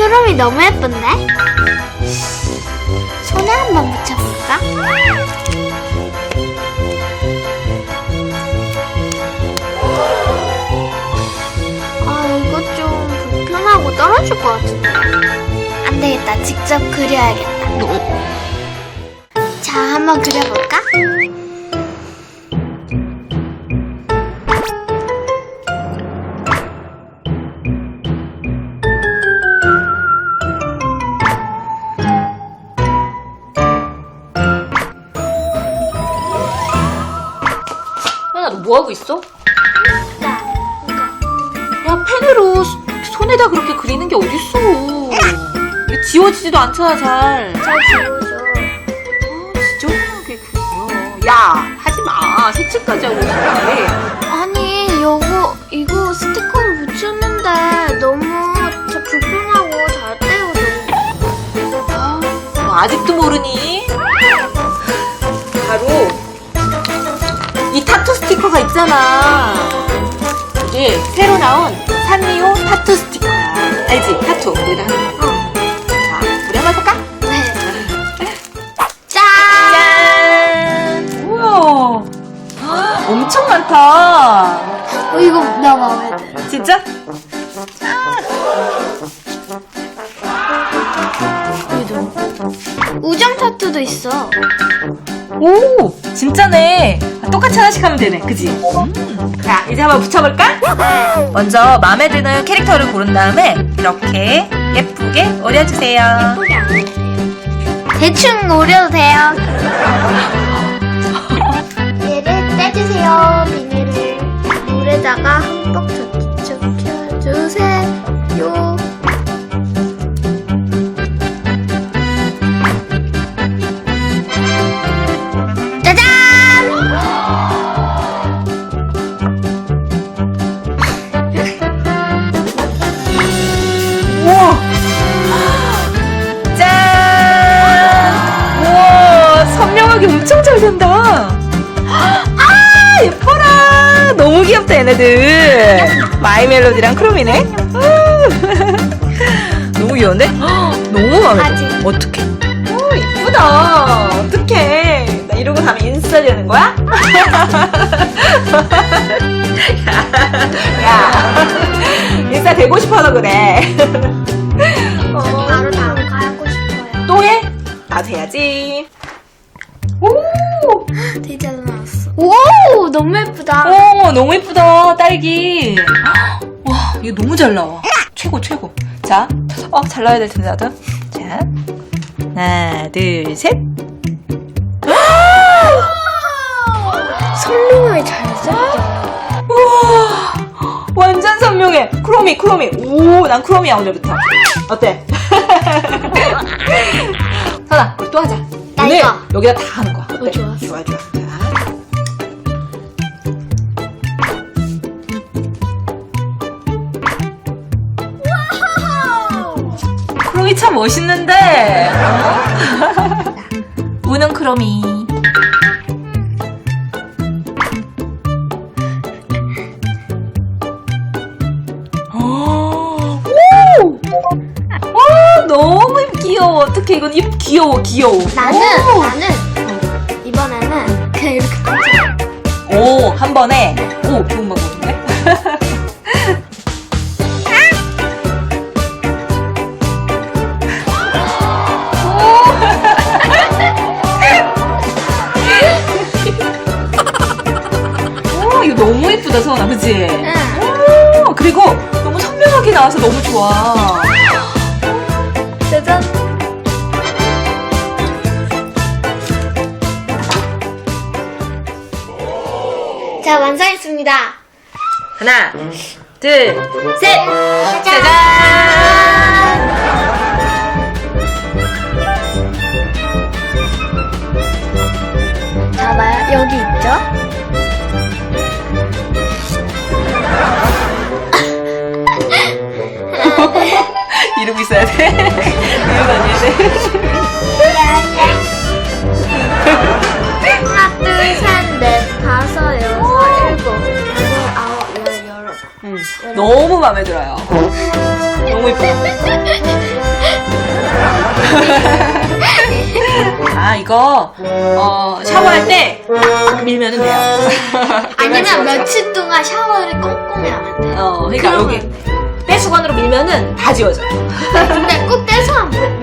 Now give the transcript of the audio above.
크롬이 너무 예쁜데? 손에 한번 묻혀볼까? 아, 이거 좀 불편하고 떨어질 것 같은데. 안 되겠다. 직접 그려야겠다. 자, 한번 그려볼까? 너 뭐하고 있어? 야 펜으로 수- 손에다 그렇게 그리는 게 어딨어 이게 지워지지도 않잖아 잘잘 지워줘. 아, 지저분하게 그려 야 하지마 색칠까지 하고 싶은데 아니, 이거, 이거 스티커를 붙였는데 너무 저 불편하고 잘 떼어져. 아, 너 아직도 모르니? 바로 있잖아 이게 새로 나온 산리오 타투 스티커야 알지? 타투 여기다 하는 거 어. 자, 우리 한번 해볼까? 네. 짠! 짠! 우와! 엄청 많다! 어, 이거 나 마음에 들어. 진짜? 우정 타투도 있어. 오! 진짜네! 아, 똑같이 하나씩 하면 되네, 그지? 음. 자, 이제 한번 붙여볼까? 먼저 마음에 드는 캐릭터를 고른 다음에 이렇게 예쁘게 오려주세요. 대충 오려도 돼요. 얘를 떼주세요. 엄청 잘 된다! 아! 예뻐라! 너무 귀엽다, 얘네들! 마이 멜로디랑 크롬이네? 너무 귀여운데? 너무 마음에. 들어. 어떡해? 오, 이쁘다! 어떡해! 나 이러고 다음에 인스타 되는 거야? 야, 인스타 되고 싶어서 그래. 어. 바로 다음 거 하고 싶어요. 또 해? 나도 해야지. 오! 되게 잘 나왔어. 오! 너무 예쁘다. 오, 너무 예쁘다, 딸기. 와, 이거 너무 잘 나와. 최고, 최고. 자, 어, 잘 나와야 될 텐데, 나도. 자, 하나, 둘, 셋. 선명하게 잘 썼다. 우와, 완전 선명해. 크로미, 크로미. 오, 난 크로미야, 오늘부터. 어때? 선아, 우리 또 하자. 나 오늘 이거. 여기다 다 하는 거야. 어때? 어, 좋았어. 좋아, 좋아. 자. 크로미 참 멋있는데. 어? 우는 크로미. 오! 오! 너무 귀여워. 어떡해, 이건 입 귀여워, 귀여워. 나는, 오! 나는, 이번에는 그냥 이렇게 꽂아. 오, 한 번에. 오, 좋은 방법인데? 오, 이거 너무 예쁘다, 서원아, 그치? 응. 오, 그리고 너무 선명하게 나와서 너무 좋아. 자, 완성했습니다. 하나, 둘, 셋! 짜잔! 너무 마음에 들어요. 너무 예뻐요. 아 이거 어, 샤워할 때딱 밀면 돼요. 아니면 며칠 동안 샤워를 꽁꽁 하면 돼. 어, 그러니까 그러면 여기 떼수건으로 밀면은 다 지워져. 근데 꼭 떼서 안 밀,